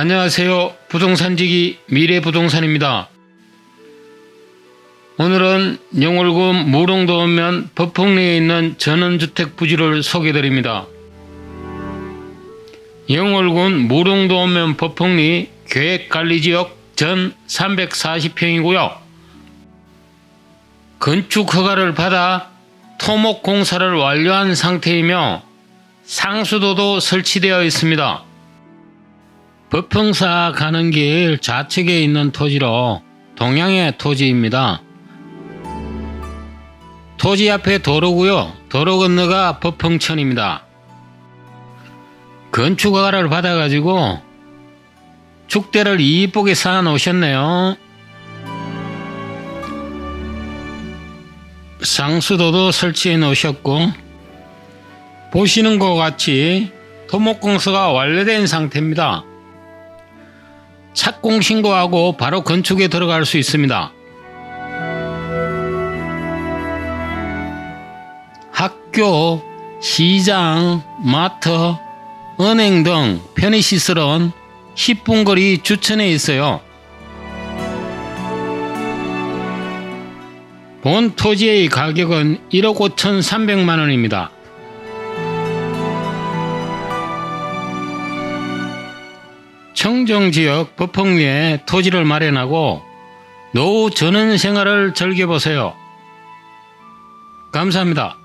안녕하세요. 부동산지기 미래부동산입니다. 오늘은 영월군 무릉도면 법흥리에 있는 전원주택 부지를 소개드립니다. 영월군 무릉도면 법흥리 계획관리지역 전 340평이고요. 건축 허가를 받아 토목 공사를 완료한 상태이며 상수도도 설치되어 있습니다. 법평사 가는 길 좌측에 있는 토지로 동양의 토지입니다. 토지 앞에 도로고요. 도로 건너가 법평천입니다. 건축허가를 받아가지고 축대를 이쁘게 쌓아 놓으셨네요. 상수도도 설치해 놓으셨고 보시는 것 같이 토목공사가 완료된 상태입니다. 착공 신고하고 바로 건축에 들어갈 수 있습니다. 학교, 시장, 마트, 은행 등 편의시설은 10분 거리 주천에 있어요. 본 토지의 가격은 1억 5천3백만 원입니다. 청정 지역 법흥리에 토지를 마련하고 노후 전원 생활을 즐겨보세요. 감사합니다.